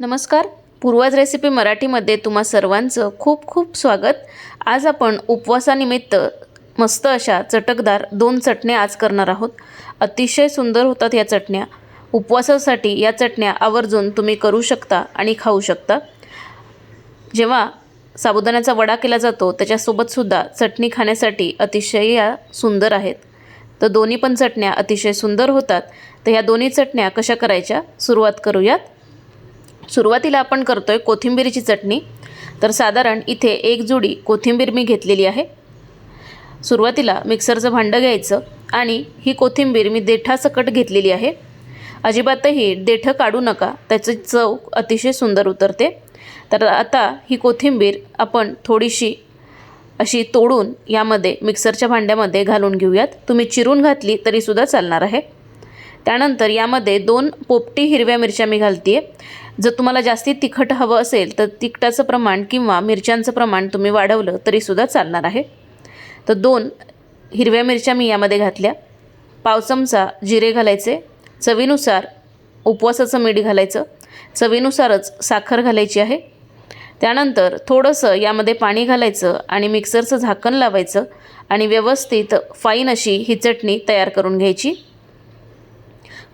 नमस्कार. पूर्वज रेसिपी मराठीमध्ये तुम्हा सर्वांचं खूप खूप स्वागत. आज आपण उपवासानिमित्त मस्त अशा चटकदार दोन चटण्या आज करणार आहोत. अतिशय सुंदर होतात या चटण्या. उपवासासाठी या चटण्या आवर्जून तुम्ही करू शकता आणि खाऊ शकता. जेव्हा साबुदाण्याचा वडा केला जातो त्याच्यासोबतसुद्धा चटणी खाण्यासाठी अतिशय या सुंदर आहेत. तर दोन्ही पण चटण्या अतिशय सुंदर होतात. तर ह्या दोन्ही चटण्या कशा करायच्या? सुरुवात करूयात. सुरुवातीला आपण करतो आहे कोथिंबीरीची चटणी. तर साधारण इथे एक जुडी कोथिंबीर मी घेतलेली आहे. सुरुवातीला मिक्सरचं भांडं घ्यायचं आणि ही कोथिंबीर मी देठासकट घेतलेली आहे. अजिबातही देठं काढू नका त्याची चव अतिशय सुंदर उतरते. तर आता ही कोथिंबीर आपण थोडीशी अशी तोडून यामध्ये मिक्सरच्या भांड्यामध्ये घालून घेऊयात. तुम्ही चिरून घातली तरीसुद्धा चालणार आहे. त्यानंतर यामध्ये दोन पोपटी हिरव्या मिरच्या मी घालते आहे जर तुम्हाला जास्ती तिखट हवं असेल तर तिखटाचं प्रमाण किंवा मिरच्यांचं प्रमाण तुम्ही वाढवलं तरीसुद्धा चालणार आहे. तर दोन हिरव्या मिरच्या मी यामध्ये घातल्या. पाव चमचा जिरे घालायचे. चवीनुसार उपवासाचं मीठ घालायचं. चवीनुसारच साखर घालायची आहे. त्यानंतर थोडंसं यामध्ये पाणी घालायचं आणि मिक्सरचं झाकण लावायचं आणि व्यवस्थित फाईन अशी ही चटणी तयार करून घ्यायची.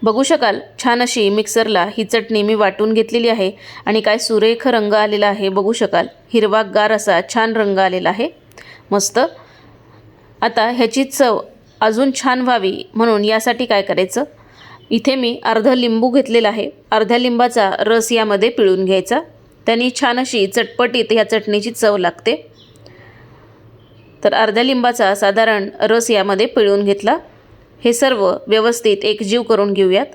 बघू शकाल छान अशी मिक्सरला ही चटणी मी वाटून घेतलेली आहे आणि काय सुरेख रंग आलेला आहे बघू शकाल. हिरवागार असा छान रंग आलेला आहे. मस्त. आता ह्याची चव अजून छान व्हावी म्हणून यासाठी काय करायचं? इथे मी अर्धा लिंबू घेतलेला आहे. अर्ध्या लिंबाचा रस यामध्ये पिळून घ्यायचा. त्यांनी छान अशी चटपटीत ह्या चटणीची चव लागते. तर अर्ध्या लिंबाचा साधारण रस यामध्ये पिळून घेतला. हे सर्व व्यवस्थित एकजीव करून घेऊयात.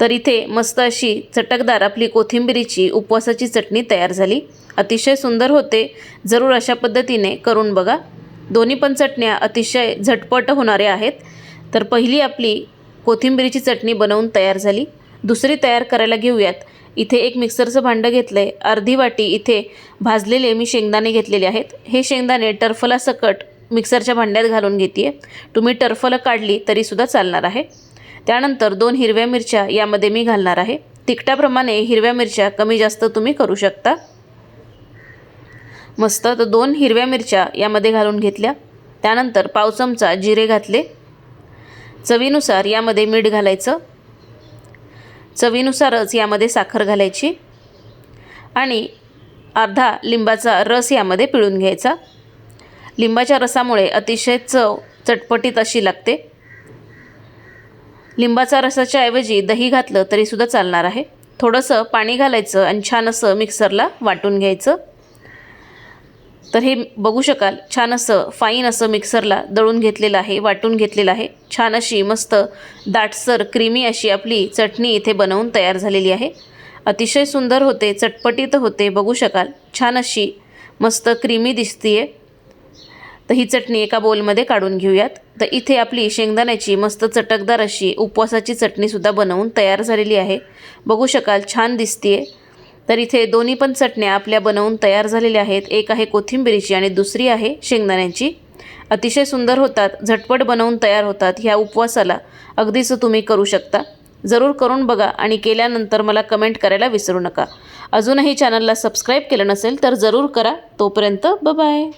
तर इथे मस्त अशी चटकदार आपली कोथिंबिरीची उपवासाची चटणी तयार झाली. अतिशय सुंदर होते. जरूर अशा पद्धतीने करून बघा. दोन्ही पण चटण्या अतिशय झटपट होणाऱ्या आहेत. तर पहिली आपली कोथिंबिरीची चटणी बनवून तयार झाली. दुसरी तयार करायला घेऊयात. इथे एक मिक्सरचं भांडं घेतलं आहे अर्धी वाटी इथे भाजलेले मी शेंगदाणे घेतलेले आहेत. हे शेंगदाणे टर्फलासकट मिक्सरच्या भांड्यात घालून घेते आहे तुम्ही टर्फलं काढली तरीसुद्धा चालणार आहे. त्यानंतर दोन हिरव्या मिरच्या यामध्ये मी घालणार आहे. तिखटाप्रमाणे हिरव्या मिरच्या कमी जास्त तुम्ही करू शकता. मस्त तर दोन हिरव्या मिरच्या यामध्ये घालून घेतल्या. त्यानंतर पाव चमचा जिरे घातले. चवीनुसार यामध्ये मीठ घालायचं. चवीनुसारच यामध्ये साखर घालायची. आणि अर्धा लिंबाचा रस यामध्ये पिळून घ्यायचा. लिंबाच्या रसामुळे अतिशय चव चटपटीत अशी लागते. लिंबाचा रसाच्या ऐवजी दही घातलं तरीसुद्धा चालणार आहे. थोडंसं पाणी घालायचं आणि छान असं मिक्सरला वाटून घ्यायचं. तर हे बघू शकाल छान असं फाईन असं मिक्सरला दळून घेतलेलं आहे वाटून घेतलेलं आहे. छान अशी मस्त दाटसर क्रीमी अशी आपली चटणी इथे बनवून तयार झालेली आहे. अतिशय सुंदर होते चटपटीत होते बघू शकाल. छान अशी मस्त क्रीमी दिसतीये. तर ही चटणी एका बोलमध्ये काढून घेऊयात. तर इथे आपली शेंगदाण्याची मस्त चटकदार अशी उपवासाची चटणीसुद्धा बनवून तयार झालेली आहे. बघू शकाल छान दिसतीये. तर इथे दोन्ही पण चटण्या आपल्या बनवून तयार झालेल्या आहेत. एक आहे कोथिंबिरीची आणि दुसरी आहे शेंगदाण्याची. अतिशय सुंदर होतात झटपट बनवून तयार होतात ह्या उपवासाला. अगदीच तुम्ही करू शकता. जरूर करून बघा आणि केल्यानंतर मला कमेंट करायला विसरू नका. अजूनही चॅनलला सबस्क्राईब केलं नसेल तर जरूर करा. तोपर्यंत बाय